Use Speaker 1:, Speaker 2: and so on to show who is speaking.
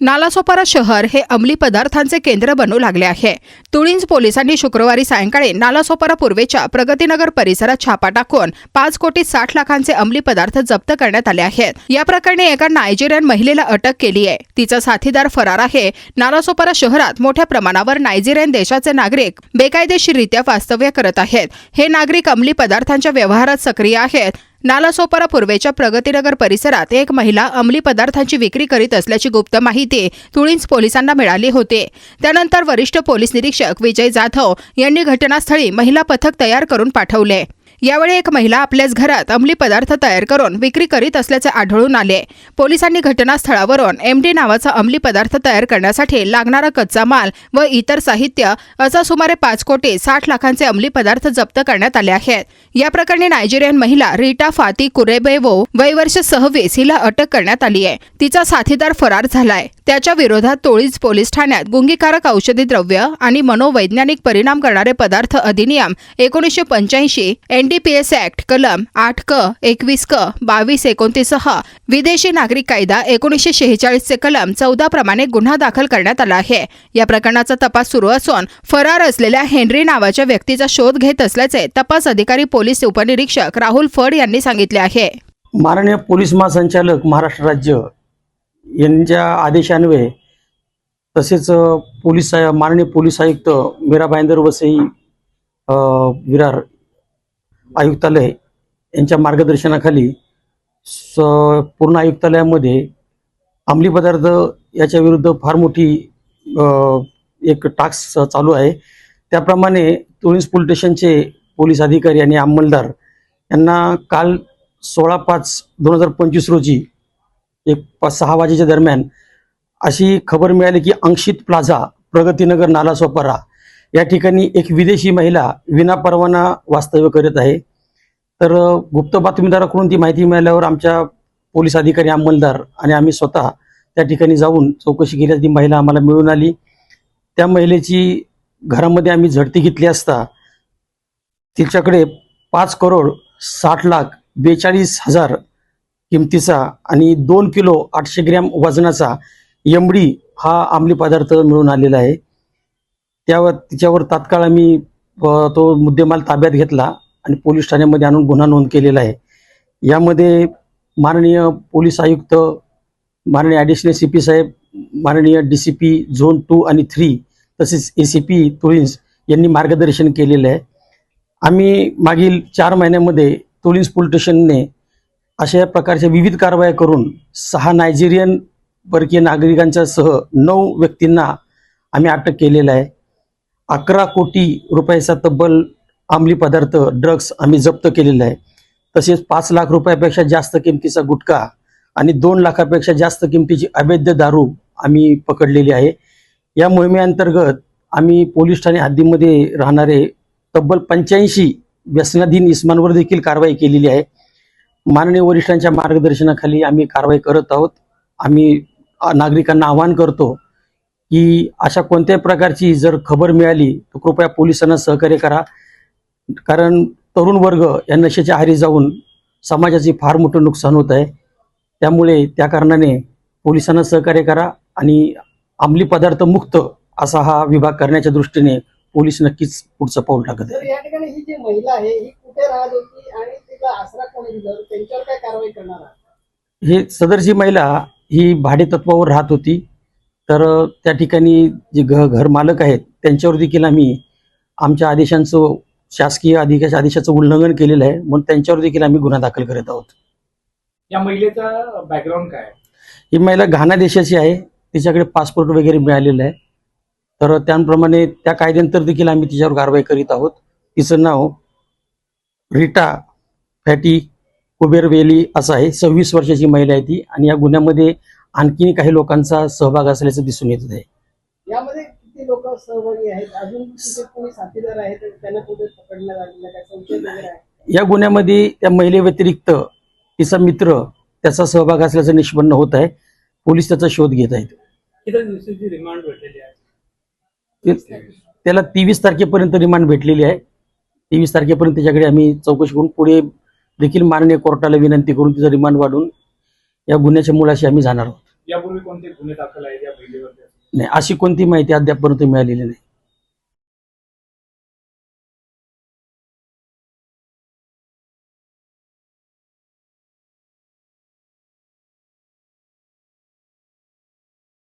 Speaker 1: नालासोपारा शहर हे अंमली पदार्थांचे केंद्र बनू लागले आहे. तुळींज पोलिसांनी शुक्रवारी सायंकाळी नालासोपारा पूर्वेच्या प्रगतीनगर परिसरात छापा टाकून पाच कोटी साठ लाखांचे अंमली पदार्थ जप्त करण्यात आले आहेत. या प्रकरणी एका नायजेरियन महिलेला अटक केली आहे. तिचा साथीदार फरार आहे. नालासोपारा शहरात मोठ्या प्रमाणावर नायजेरियन देशाचे नागरिक बेकायदेशीररित्या वास्तव्य करत आहेत. हे नागरिक अंमली पदार्थांच्या व्यवहारात सक्रिय आहेत. नालासोपारा पूर्वेच्या प्रगतीनगर परिसरात एक महिला अंमली पदार्थांची विक्री करीत असल्याची गुप्त माहिती तुळींज पोलिसांना मिळाली होती. त्यानंतर वरिष्ठ पोलीस निरीक्षक विजय जाधव यांनी घटनास्थळी महिला पथक तयार करून पाठवले. यावेळी एक महिला आपल्याच घरात अंमली पदार्थ तयार करून विक्री करीत असल्याचे आढळून आले. पोलिसांनी घटनास्थळावरून एमडी नावाचा अंमली पदार्थ तयार करण्यासाठी लागणारा कच्चा माल व इतर साहित्य असा सुमारे पाच कोटी साठ लाखांचे अंमली पदार्थ जप्त करण्यात आले आहेत. या प्रकरणी नायजेरियन महिला रीटा फाती कुरेबेवो वयवर्ष सव्वीस हिला अटक करण्यात आली आहे. तिचा साथीदार फरार झालाय. त्याच्या विरोधात तोळीज पोलीस ठाण्यात गुंगीकारक औषधी द्रव्य आणि मनोवैज्ञानिक परिणाम करणारे पदार्थ अधिनियम एकोणीसशे पंच्याऐंशी एनडीपीएस ऍक्ट कलम आठ क एकवीस क बावीस एकोणतीसह विदेशी नागरिक कायदा एकोणीसशे शेहेचाळीसचे कलम चौदा प्रमाणे गुन्हा दाखल करण्यात आला आहे. या प्रकरणाचा तपास सुरू असून फरार असलेल्या हेनरी नावाच्या व्यक्तीचा शोध घेत असल्याचे तपास अधिकारी पोलीस उपनिरीक्षक राहुल फड यांनी सांगितले आहे.
Speaker 2: माननीय पोलीस महासंचालक महाराष्ट्र राज्य यांच्या आदेशान्वये तसेच पोलीस आय- माननीय पोलीस आयुक्त मीरा भाईंदर वसई विरार आयुक्तालय यांच्या मार्गदर्शनाखाली स पूर्ण आयुक्तालयामध्ये अंमली पदार्थ याच्या विरुद्ध फार मोठी एक टास्क चालू आहे. त्याप्रमाणे तुळीस पोलीस स्टेशनचे पोलीस अधिकारी आणि अंमलदार यांना काल सोळा पाच दोन हजार पंचवीस रोजी एक पाच सहा वाजेच्या दरम्यान अशी खबर मिळाली की अंशित प्लाझा प्रगतीनगर नालासोपारा या ठिकाणी एक विदेशी महिला विनापरवाना वास्तव्य करत आहे. तर गुप्त बातमीदाराकडून ती माहिती मिळाल्यावर आमच्या पोलीस अधिकारी अंमलदार आणि आम्ही स्वतः त्या ठिकाणी जाऊन चौकशी केली. ती महिला आम्हाला मिळून आली. त्या महिलेची घरामध्ये आम्ही झडती घेतली असता तिच्याकडे पाच करोड साठ लाख बेचाळीस हजार किमतीचा आणि दोन किलो आठशे ग्रॅम वजनाचा यमडी हा अंमली पदार्थ मिळून आलेला आहे. त्यावर तिच्यावर तात्काळ आम्ही तो मुद्देमाल ताब्यात घेतला आणि पोलीस ठाण्यामध्ये आणून गुन्हा नोंद केलेला आहे. यामध्ये माननीय पोलीस आयुक्त माननीय ॲडिशनल सी पी साहेब माननीय D C P zone two आणि थ्री तसेच ए सी पी तुळींज यांनी मार्गदर्शन केलेलं आहे. आम्ही मागील चार महिन्यामध्ये तुळींज पोलीस स्टेशनने अशा प्रकारच्या विविध कारवाया करून सहा नायजेरियन परकीय नागरिकांच्या सह नऊ व्यक्तींना आम्ही अटक केलेलं आहे. अकरा कोटी रुपयाचा तब्बल अंमली पदार्थ ड्रग्स आम्ही जप्त केलेला आहे. तसेच पाच लाख रुपयापेक्षा जास्त किमतीचा गुटखा आणि दोन लाखापेक्षा जास्त किमतीची अवैध दारू आम्ही पकडलेली आहे. या मोहिमेअंतर्गत आम्ही पोलीस ठाणे हद्दीमध्ये राहणारे तब्बल पंच्याऐंशी व्यसनाधीन इस्मांवर देखील कारवाई केलेली आहे. माननीय वरिष्ठांच्या मार्गदर्शनाखाली आम्ही कारवाई करत आहोत. आम्ही नागरिकांना आवाहन करतो की अशा कोणत्याही प्रकारची जर खबर मिळाली तर कृपया पोलिसांना सहकार्य करा. कारण तरुण वर्ग या नशेच्या आहारी जाऊन समाजाचे फार मोठं नुकसान होत आहे. त्यामुळे त्या कारणाने पोलिसांना सहकार्य करा आणि अंमली पदार्थ मुक्त असा हा विभाग करण्याच्या दृष्टीने पोलीस नक्कीच पुढचं पाऊल टाकत आहे.
Speaker 3: या ठिकाणी ही महिला
Speaker 2: सदरची महिला ही भाडेतत्वावर राहत होती. तर त्या ठिकाणी जे घ घर मालक आहेत त्यांच्यावर देखील आम्ही आमच्या आदेशांचं शासकीय अधिकाच्या आदेशाचं उल्लंघन केलेलं आहे. म्हणून त्यांच्यावर देखील आम्ही गुन्हा दाखल करत आहोत.
Speaker 4: या महिलेचा बॅकग्राऊंड काय आहे?
Speaker 2: ही महिला घाना देशाची आहे. तिच्याकडे पासपोर्ट वगैरे मिळालेलं आहे. तर त्याप्रमाणे त्या कायद्यानंतर देखील आम्ही तिच्यावर कारवाई करीत आहोत. तिचं नाव रीटा फॅटी कुबेरवेली असं आहे. सव्वीस वर्षाची महिला आहे ती आणि या गुन्ह्यामध्ये आणखी काही लोकांचा सहभाग असल्याचं दिसून येत आहे.
Speaker 3: यामध्ये किती लोक सहभागी आहेत? अजून तिथे कोणी साथीदार आहेत त्यांना कुठे पकडण्यात आलेलं आहे? काय संशय वगैरे आहे?
Speaker 2: या गुन्ह्यामध्ये त्या महिलेव्यतिरिक्त तिचा मित्र त्याचा सहभाग असल्याचं निष्पन्न होत आहे. पोलीस त्याचा शोध घेत आहेत.
Speaker 4: दिवसाची रिमांड भेटलेली आहे?
Speaker 2: त्याला तेवीस तारखेपर्यंत रिमांड भेटलेली आहे. तेवीस तारखेपर्यंत त्याच्याकडे आम्ही चौकशी करून पुढे देखील माननीय कोर्टाला विनंती करून तिचा रिमांड वाढून या गुन्ह्याच्या मुळाशी आम्ही जाणार आहोत.
Speaker 4: यापूर्वी कोणते गुन्हे दाखल आहेत या
Speaker 2: नाही अशी कोणती माहिती अद्यापपर्यंत मिळालेली नाही.